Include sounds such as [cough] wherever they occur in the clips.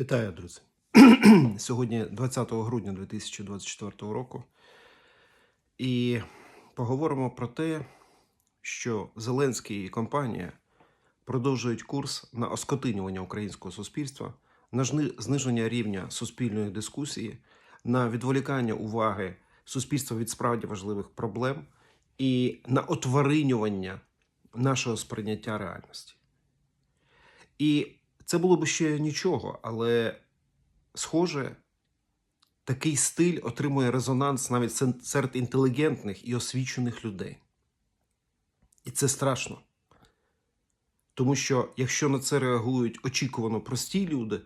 Вітаю, друзі. [clears throat] Сьогодні 20 грудня 2024 року. І поговоримо про те, що Зеленський і компанія продовжують курс на оскотинювання українського суспільства, на зниження рівня суспільної дискусії, на відволікання уваги суспільства від справді важливих проблем і на отваринювання нашого сприйняття реальності. І це було б ще нічого, але схоже, такий стиль отримує резонанс навіть серед інтелігентних і освічених людей. І це страшно. Тому що якщо на це реагують очікувано прості люди,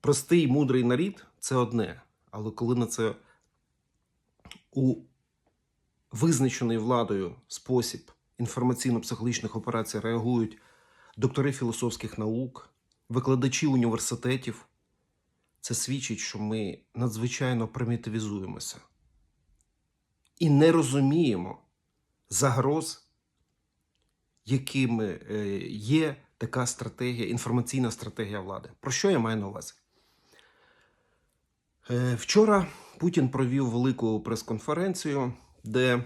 простий мудрий нарід це одне. Але коли на це у визначений владою спосіб інформаційно-психологічних операцій реагують доктори філософських наук, викладачі університетів, це свідчить, що ми надзвичайно примітивізуємося і не розуміємо загроз, якими е, є така стратегія, інформаційна стратегія влади. Про що я маю на увазі? Е, Вчора Путін провів велику прес-конференцію, де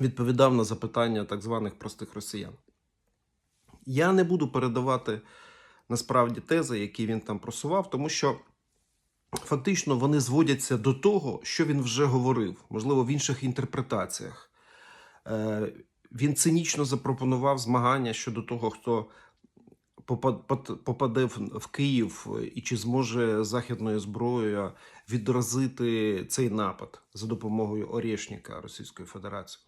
відповідав на запитання так званих простих росіян. Я не буду передавати насправді тези, які він там просував, тому що фактично вони зводяться до того, що він вже говорив, можливо, в інших інтерпретаціях. Е, Він цинічно запропонував змагання щодо того, хто попаде в Київ і чи зможе західною зброєю відразити цей напад за допомогою Орєшніка Російської Федерації.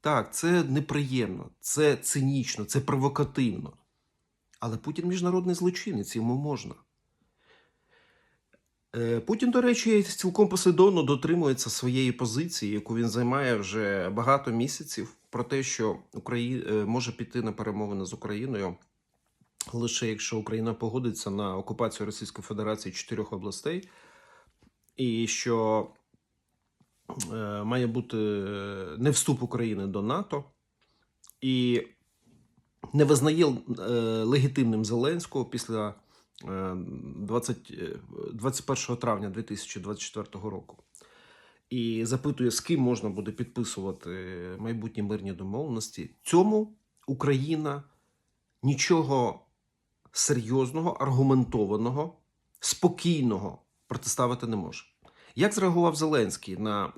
Так, це неприємно, це цинічно, це провокативно. Але Путін міжнародний злочинець, йому можна. Е, Путін, до речі, цілком послідовно дотримується своєї позиції, яку він займає вже багато місяців, про те, що Україна може піти на перемовини з Україною лише якщо Україна погодиться на окупацію Російської Федерації чотирьох областей, і що е, має бути е, не вступ України до НАТО і не визнає е, легітимним Зеленського після е, 20, е, 21 травня 2024 року. І запитує, з ким можна буде підписувати майбутні мирні домовленості. Цьому Україна нічого серйозного, аргументованого, спокійного протиставити не може. Як зреагував Зеленський на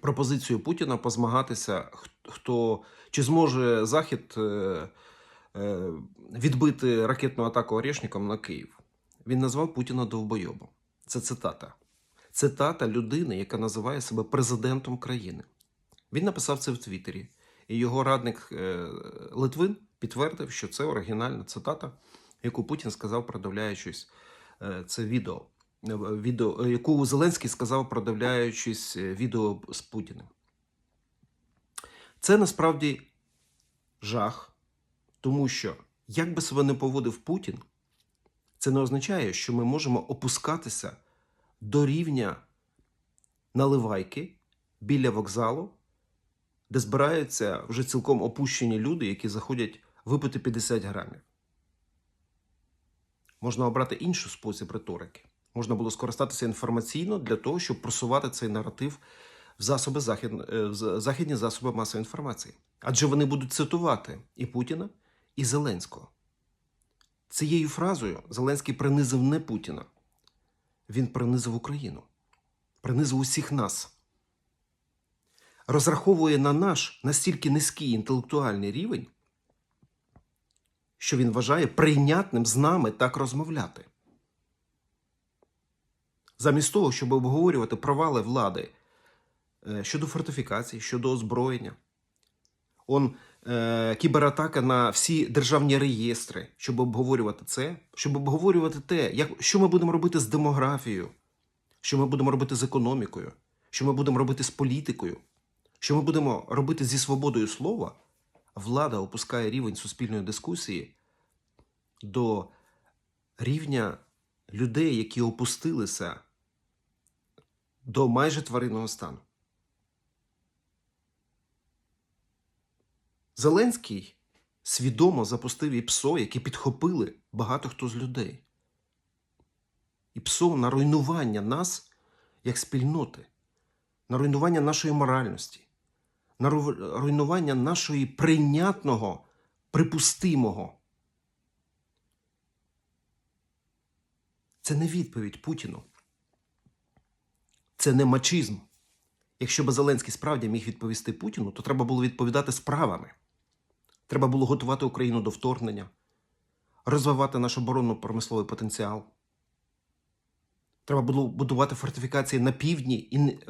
пропозицію Путіна позмагатися, хто чи зможе Захід е, е, відбити ракетну атаку Орешником на Київ? Він назвав Путіна довбойобом. Це цитата. Цитата людини, яка називає себе президентом країни. Він написав це в Твіттері, і його радник е, Литвин підтвердив, що це оригінальна цитата, яку Путін сказав, продивляючись е, це відео, відео, е, яку Зеленський сказав, продивляючись е, відео з Путіним. Це насправді жах, тому що як би себе не поводив Путін, це не означає, що ми можемо опускатися до рівня наливайки біля вокзалу, де збираються вже цілком опущені люди, які заходять випити 50 грамів. Можна обрати інший спосіб риторики. Можна було скористатися інформаційно для того, щоб просувати цей наратив в засоби захід... е, в західні засоби масової інформації. Адже вони будуть цитувати і Путіна, і Зеленського. Цією фразою Зеленський принизив не Путіна, він принизив Україну, принизив усіх нас розраховує на наш настільки низький інтелектуальний рівень, що він вважає прийнятним з нами так розмовляти. Замість того, щоб обговорювати провали влади е, щодо фортифікацій, щодо озброєння, он е, кібератака на всі державні реєстри, щоб обговорювати це, щоб обговорювати те, як, що ми будемо робити з демографією, що ми будемо робити з економікою, що ми будемо робити з політикою, що ми будемо робити зі свободою слова, влада опускає рівень суспільної дискусії до рівня людей, які опустилися до майже тваринного стану. Зеленський свідомо запустив ІПСО, які підхопили багато хто з людей. і ПСО на руйнування нас як спільноти, на руйнування нашої моральності, на руйнування нашої прийнятного, припустимого. Це не відповідь Путіну. Це не мачизм. Якщо би Зеленський справді міг відповісти Путіну, то треба було відповідати справами. Треба було готувати Україну до вторгнення, розвивати наш оборонно-промисловий потенціал. Треба було будувати фортифікації на півдні і не-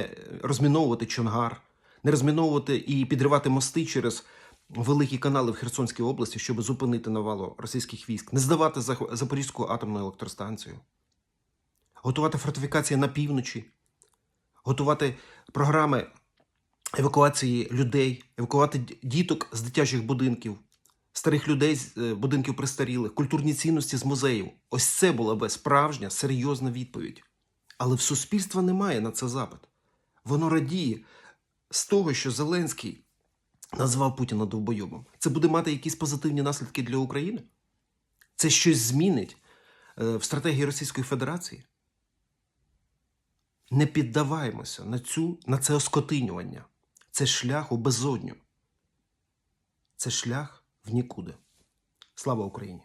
е, розміновувати Чонгар, не розміновувати і підривати мости через великі канали в Херсонській області, щоб зупинити навалу російських військ, не здавати Запорізьку атомну електростанцію, готувати фортифікації на півночі, готувати програми евакуації людей, евакувати діток з дитячих будинків, старих людей з е, будинків престарілих, культурні цінності з музеїв. Ось це була би справжня, серйозна відповідь. Але в суспільства немає на це запит. Воно радіє з того, що Зеленський назвав Путіна довбойобом. Це буде мати якісь позитивні наслідки для України? Це щось змінить е, в стратегії Російської Федерації? Не піддаваємося на, цю, на це оскотинювання. Це шлях у безодню. Це шлях в нікуди. Слава Україні!